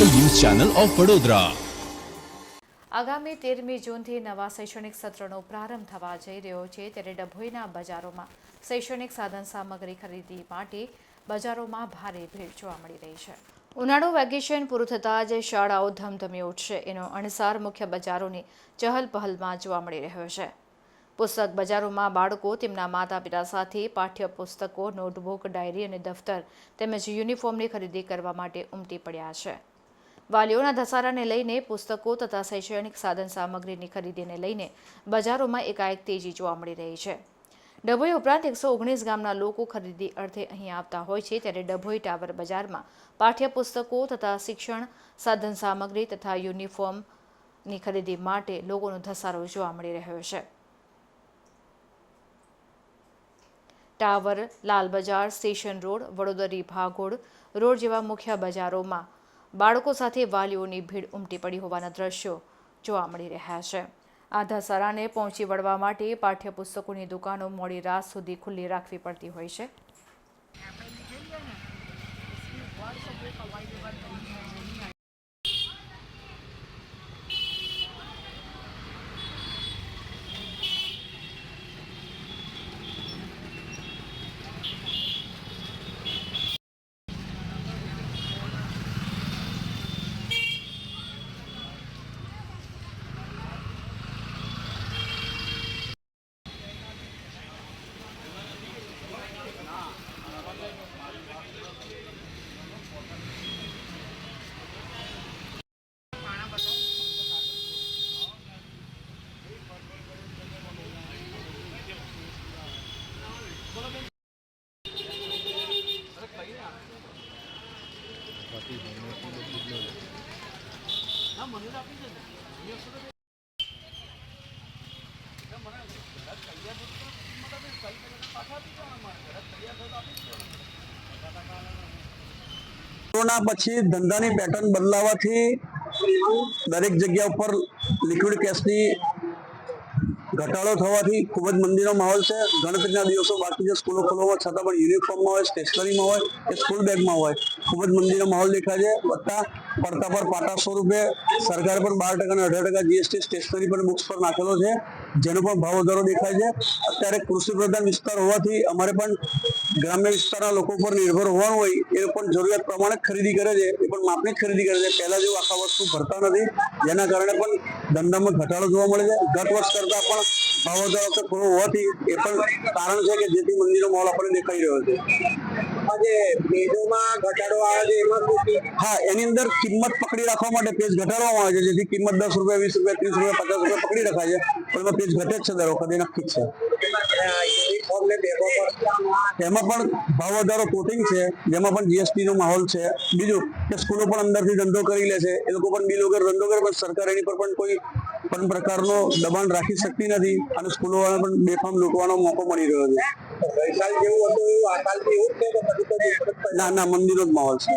Channel of Vadodara. આગામી તેરમી જૂનથી નવા શૈક્ષણિક સત્રનો પ્રારંભ થવા જઈ રહ્યો છે ત્યારે ડભોઈના બજારોમાં શૈક્ષણિક સાધન સામગ્રી ખરીદી માટે બજારોમાં ભારે ભીડ જોવા મળી રહી છે. ઉનાળુ વેકેશન પૂરું થતાં જ શાળાઓ ધમધમી ઉઠશે. એનો અણસાર મુખ્ય બજારોની ચહલ પહલમાં જોવા મળી રહ્યો છે. પુસ્તક બજારોમાં બાળકો તેમના માતા પિતા સાથે પાઠ્ય પુસ્તકો નોટબુક, ડાયરી અને દફતર તેમજ યુનિફોર્મની ખરીદી કરવા માટે ઉમટી પડ્યા છે. વાલીઓના ધસારાને લઈને પુસ્તકો તથા શૈક્ષણિક સાધન સામગ્રીની ખરીદીને લઈને બજારોમાં એકાએક તેજી જોવા મળી રહી છે. ડભોઈ ઉપરાંત એકસો ઓગણીસ ગામના લોકો ખરીદી અર્થે અહીં આવતા હોય છે ત્યારે ડભોઈ ટાવર બજારમાં પાઠ્યપુસ્તકો તથા શિક્ષણ સાધન સામગ્રી તથા યુનિફોર્મની ખરીદી માટે લોકોનો ધસારો જોવા મળી રહ્યો છે. Tower, Lal Bazar, station road, Vadodari Bhagol road જેવા મુખ્ય બજારોમાં બાળકો સાથે વાલીઓની ભીડ ઉમટી પડી હોવાના દ્રશ્યો જોવા મળી રહ્યા છે. આ ધસારાને પહોંચી વળવા માટે પાઠ્યપુસ્તકોની દુકાનો મોડી રાત સુધી ખુલ્લી રાખવી પડતી હોય છે. કોરોના પછી ધંધાની પેટર્ન બદલાવાથી દરેક જગ્યા ઉપર લિક્વિડ કેશની ઘટાડો થવાથી ખૂબ જ મંદીનો માહોલ છે. ગણતરીના દિવસો બાકી છે. સ્કૂલો ખોલવામાં છતાં પણ યુનિફોર્મમાં હોય, સ્ટેશનરીમાં હોય કે સ્કૂલ બેગમાં હોય, ખૂબ જ મંદીનો માહોલ દેખાય છે. વત્તા પડતા પર પાટા સ્વરૂપે સરકાર પણ બાર ટકા અને અઢાર ટકા જીએસટી સ્ટેશનરી પર બુક્સ પર નાખેલો છે. જેનો પણ ભાવ વધારો દેખાય છે. અત્યારે કૃષિ પ્રધાન વિસ્તાર હોવાથી અમારે પણ ગ્રામ્ય વિસ્તારના લોકો પર નિર્ભર હોવાનું હોય એ પણ જરૂરિયાત પ્રમાણે ખરીદી કરે છે એ પણ માપની ખરીદી કરે છે. પહેલા જેવું આખા વસ્તુ ભરતા નથી જેના કારણે પણ ધંધામાં ઘટાડો જોવા મળે છે. ગત વર્ષ કરતા પણ ભાવ વધારો થોડો હોવાથી એ પણ કારણ છે કે જેથી મંદિરનો માહોલ આપણને દેખાઈ રહ્યો છે. આજે પેજોમાં ઘટાડો આવે છે એમાં હા એની અંદર કિંમત પકડી રાખવા માટે પેજ ઘટાડવામાં આવે છે. જેથી કિંમત દસ રૂપિયા વીસ રૂપિયા ત્રીસ રૂપિયા પચાસ રૂપિયા પકડી રખાય છે. પણ એમાં પેજ ઘટે જ છે દર વખતે નક્કી જ છે. એમાં પણ ભાવ વધારો કોટિંગ છે જેમાં પણ જીએસટી નો માહોલ છે. બીજું કે સ્કૂલો પણ અંદરથી ધંધો કરી લે છે. એ લોકો પણ બિલ વગર ધંધો કરે પણ સરકાર એની પર પણ કોઈ પણ પ્રકારનો દબાણ રાખી શકતી નથી અને સ્કૂલો વાળા પણ બેફામ લૂંટવાનો મોકો મળી રહ્યો છે. ના ના મંદિરનો જ માહોલ છે.